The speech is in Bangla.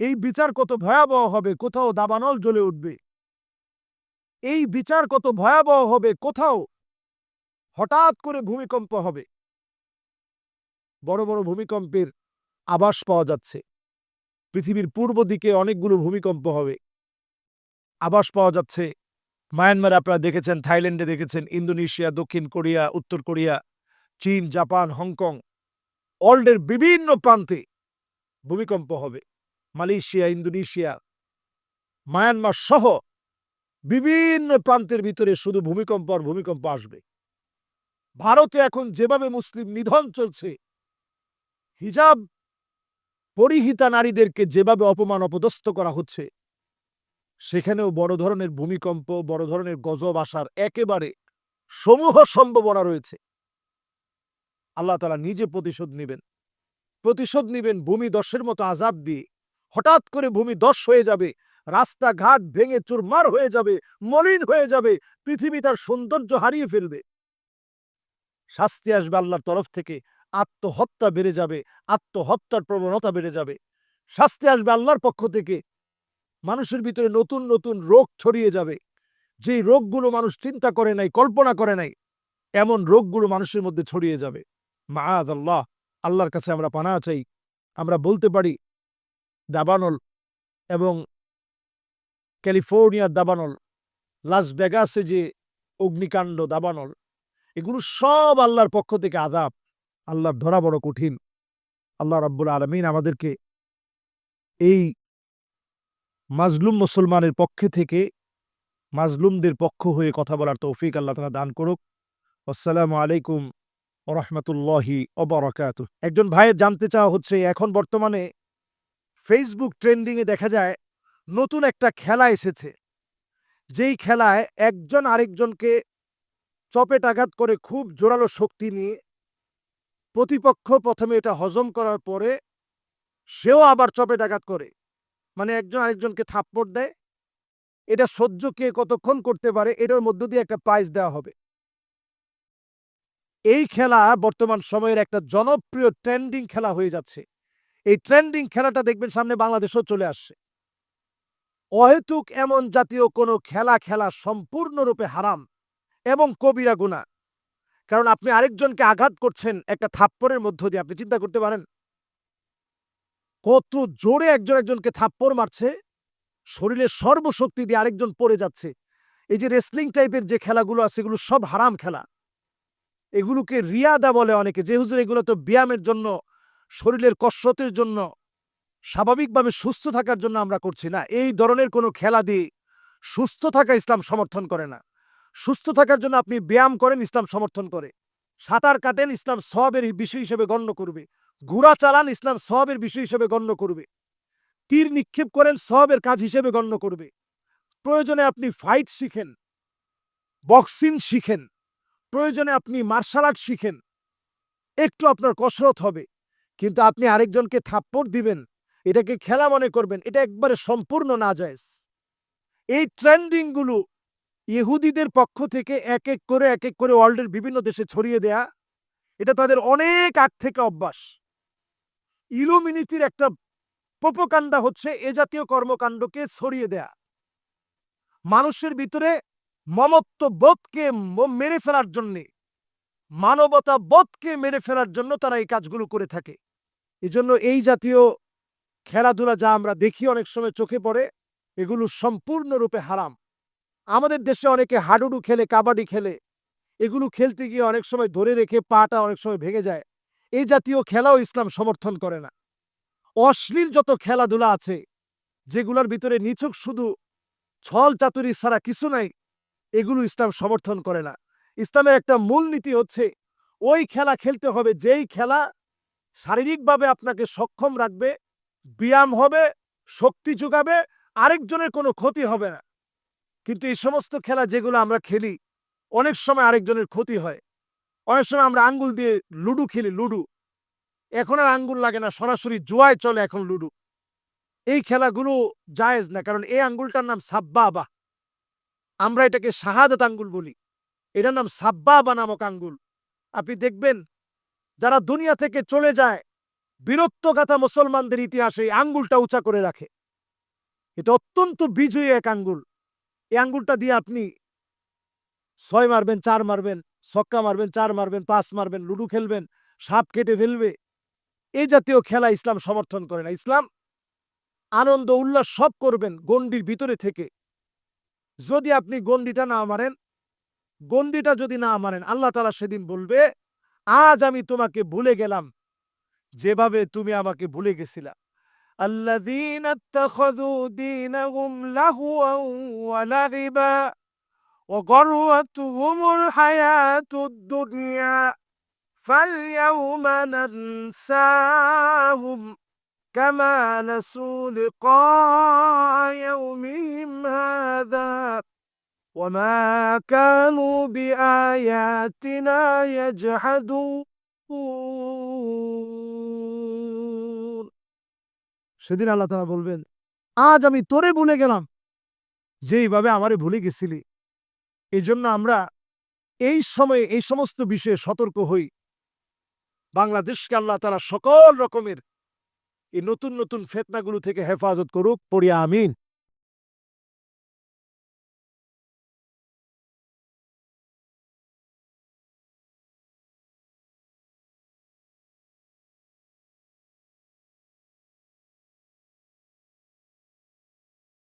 এই বিচার কত ভয়াবহ হবে, কোথাও দাবানল জ্বলে উঠবে। এই বিচার কত ভয়াবহ হবে, কোথাও হঠাৎ করে ভূমিকম্প হবে। বড় বড় ভূমিকম্পের আবাস পাওয়া যাচ্ছে। পৃথিবীর পূর্ব দিকে অনেকগুলো ভূমিকম্প হবে। আবাস পাওয়া যাচ্ছে। মায়ানমারে আপনারা দেখেছেন, থাইল্যান্ডে দেখেছেন, ইন্দোনেশিয়া, দক্ষিণ কোরিয়া, উত্তর কোরিয়া, চীন, জাপান, হংকং, ওয়ার্ল্ডের বিভিন্ন প্রান্তে ভূমিকম্প হবে। মালয়েশিয়া, ইন্দোনেশিয়া, মায়ানমার সহ বিভিন্ন প্রান্তের ভিতরে শুধু ভূমিকম্প আর ভূমিকম্প আসবে। ভারতে এখন যেভাবে মুসলিম নিধন চলছে, হিজাব পরিহিতা নারীদেরকে যেভাবে অপমান অপদস্থ করা হচ্ছে, সেখানেও বড় ধরনের ভূমিকম্প, বড় ধরনের গজব আসার একেবারে সমূহ সম্ভাবনা রয়েছে। আল্লাহ তালা নিজে প্রতিশোধ নেবেন। প্রতিশোধ নেবেন, ভূমি দশের মতো আজাব দিয়ে হঠাৎ করে ভূমি দশ হয়ে যাবে, রাস্তাঘাট ভেঙে চুরমার হয়ে যাবে, মলিন হয়ে যাবে, পৃথিবী তার সৌন্দর্য হারিয়ে ফেলবে। শাস্তি আসবে আল্লাহর তরফ থেকে, আত্মহত্যা বেড়ে যাবে, আত্মহত্যার প্রবণতা বেড়ে যাবে। শাস্তি আসবে আল্লাহর পক্ষ থেকে, মানুষের ভিতরে নতুন নতুন রোগ ছড়িয়ে যাবে। যে রোগগুলো মানুষ চিন্তা করে নাই, কল্পনা করে নাই, এমন রোগগুলো মানুষের মধ্যে ছড়িয়ে যাবে। মা আল্লাহ আল্লাহর কাছে আমরা পানা চাই, আমরা বলতে পারি দাবানল এবং ক্যালিফোর্নিয়ার দাবানল, লাস ভেগাসে যে অগ্নিকাণ্ড দাবানল, এগুলো সব আল্লাহর পক্ষ থেকে আদাব আল্লাহর ধরা বড় কঠিন। আল্লাহ রাব্বুল আলমিন আমাদেরকে এই মাজলুম মুসলমানের পক্ষে থেকে মাজলুমদের পক্ষ হয়ে কথা বলার তৌফিক আল্লাহ তালা দান করুক। আসসালামু আলাইকুম রহমতুল্লাহি অবরাকাত একজন ভাইয়ের জানতে চাওয়া হচ্ছে, এখন বর্তমানে ফেসবুক ট্রেন্ডিংয়ে দেখা যায়, নতুন একটা খেলা এসেছে। যেই খেলায় একজন আরেকজনকে চপেট আঘাত করে খুব জোরালো শক্তি নিয়ে প্রতিপক্ষ প্রথমে এটা হজম করার পরে সেও আবার চপেটাঘাত করে। মানে একজন আরেকজনকে থাপ্পড় দেয়। এটা সহ্য কে কতক্ষণ করতে পারে, এটার মধ্য দিয়ে একটা প্রাইজ দেওয়া হবে। এই খেলা বর্তমান সময়ের একটা জনপ্রিয় ট্রেন্ডিং খেলা হয়ে যাচ্ছে। এই ট্রেন্ডিং খেলাটা দেখবেন সামনে বাংলাদেশেও চলে আসছে। অহেতুক এমন জাতীয় কোনো খেলা খেলা সম্পূর্ণরূপে হারাম এবং কবিরা গুণা। কারণ আপনি আরেকজনকে আঘাত করছেন একটা থাপ্পড়ের মধ্য দিয়ে, আপনি চিন্তা করতে পারেন। কত জোরে একজন একজনকে থাপ্পড় মারছে, শরীরের সর্বশক্তি দিয়ে আরেকজন পড়ে যাচ্ছে। এই যে রেসলিং টাইপের যে খেলাগুলো আছে, এগুলো সব হারাম খেলা। এগুলোকে রিয়াদা বলে অনেকে। যে হুজুর এগুলো তো ব্যায়ামের জন্য শরীরের কসরতের জন্য, স্বাভাবিকভাবে সুস্থ থাকার জন্য আমরা করছি না। এই ধরনের কোনো খেলা দিয়ে সুস্থ থাকা ইসলাম সমর্থন করে না। সুস্থ থাকার জন্য আপনি ব্যায়াম করেন, ইসলাম সমর্থন করে। সাঁতার কাটেন, ইসলাম সবের বিষয় হিসেবে গণ্য করবে। ঘোড়া চালান, ইসলাম সবের বিষয় হিসেবে গণ্য করবে। তীর নিক্ষেপ করেন সবের কাজ হিসেবে গণ্য করবে। প্রয়োজনে আপনি ফাইট শিখেন বক্সিং শিখেন। প্রয়োজনে আপনি মার্শাল আর্ট শিখেন। একটু আপনার কসরত হবে। কিন্তু আপনি আরেকজনকে থাপ্পড় দিবেন, এটাকে খেলা মনে করবেন, এটা একবারে সম্পূর্ণ না যায় এই ট্রেন্ডিংগুলো ইহুদিদের পক্ষ থেকে এক এক করে, এক এক করে ওয়ার্ল্ডের বিভিন্ন দেশে ছড়িয়ে দেয়া, এটা তাদের অনেক আগ থেকে অভ্যাস। ইলুমিনিটির একটা প্রপকাণ্ডা হচ্ছে এ জাতীয় কর্মকাণ্ডকে ছড়িয়ে দেয়া। মানুষের ভিতরে মমত্ব বোধকে মেরে ফেলার জন্যে মানবতা বোধকে মেরে ফেলার জন্য তারা এই কাজগুলো করে থাকে। এজন্য এই জাতীয় খেলাধুলা যা আমরা দেখি অনেক সময় চোখে পড়ে, এগুলো সম্পূর্ণরূপে হারাম। আমাদের দেশে অনেকে হাডুডু খেলে, কাবাডি খেলে, এগুলো খেলতে গিয়ে অনেক সময় ধরে রেখে পাটা অনেক সময় ভেঙে যায়। এই জাতীয় খেলাও ইসলাম সমর্থন করে না। অশ্লীল যত খেলাধুলা আছে, যেগুলোর ভিতরে নিছক শুধু ছল চাতুরি ছাড়া কিছু নাই, এগুলো ইসলাম সমর্থন করে না। ইসলামের একটা মূল নীতি হচ্ছে, ওই খেলা খেলতে হবে, যেই খেলা শারীরিকভাবে আপনাকে সক্ষম রাখবে, ব্যায়াম হবে, শক্তি যোগাবে, আরেকজনের কোনো ক্ষতি হবে না। কিন্তু এই সমস্ত খেলা যেগুলো আমরা খেলি, অনেক সময় আরেকজনের ক্ষতি হয়। অনেক সময় আমরা আঙ্গুল দিয়ে লুডু খেলি, লুডু। এখন আর আঙ্গুল লাগে না, সরাসরি জোয়ায় চলে এখন লুডু। এই খেলাগুলো জায়েজ না, কারণ এই আঙ্গুলটার নাম সাব্বাবা। আমরা এটাকে শাহাদাত আঙ্গুল বলি। এটার নাম সাব্বাবা নামক আঙ্গুল। আপনি দেখবেন যারা দুনিয়া থেকে চলে যায়, বীরত্বগাথা মুসলমানদের ইতিহাসে এই আঙ্গুলটা উঁচা করে রাখে। এটা অত্যন্ত বিজয়ী এক আঙ্গুল। এই আঙ্গুলটা দিয়ে আপনি ছয় মারবেন, চার মারবেন, ছক্কা মারবেন, চার মারবেন, পাঁচ মারবেন, লুডু খেলবেন, সাপ কেটে ফেলবে। এই জাতীয় খেলা ইসলাম সমর্থন করে না। ইসলাম আনন্দ, উল্লাস সব করবেন গণ্ডির ভিতরে থেকে। যদি আপনি গণ্ডিটা না মারেন, গণ্ডিটা যদি না মারেন, আল্লাহ তালা সেদিন বলবে আজ আমি তোমাকে ভুলে গেলাম যেভাবে তুমি আমাকে ভুলে গেছিলা الذين اتخذوا دينهم لهوا ولعبا وغرتهم الحياة الدنيا فاليوم ننساهم كما نسوا لقاء يومهم هذا وما كانوا بآياتنا يجحدون সেদিন আল্লাহ তারা বলবেন আজ আমি তোরে ভুলে গেলাম যেইভাবে আমারে ভুলে গেছিলি এই জন্য আমরা এই সময়ে এই সমস্ত বিষয়ে সতর্ক হই বাংলাদেশকে আল্লাহ তারা সকল রকমের এই নতুন নতুন ফেতনাগুলো থেকে হেফাজত করুক পড়িয়া আমিন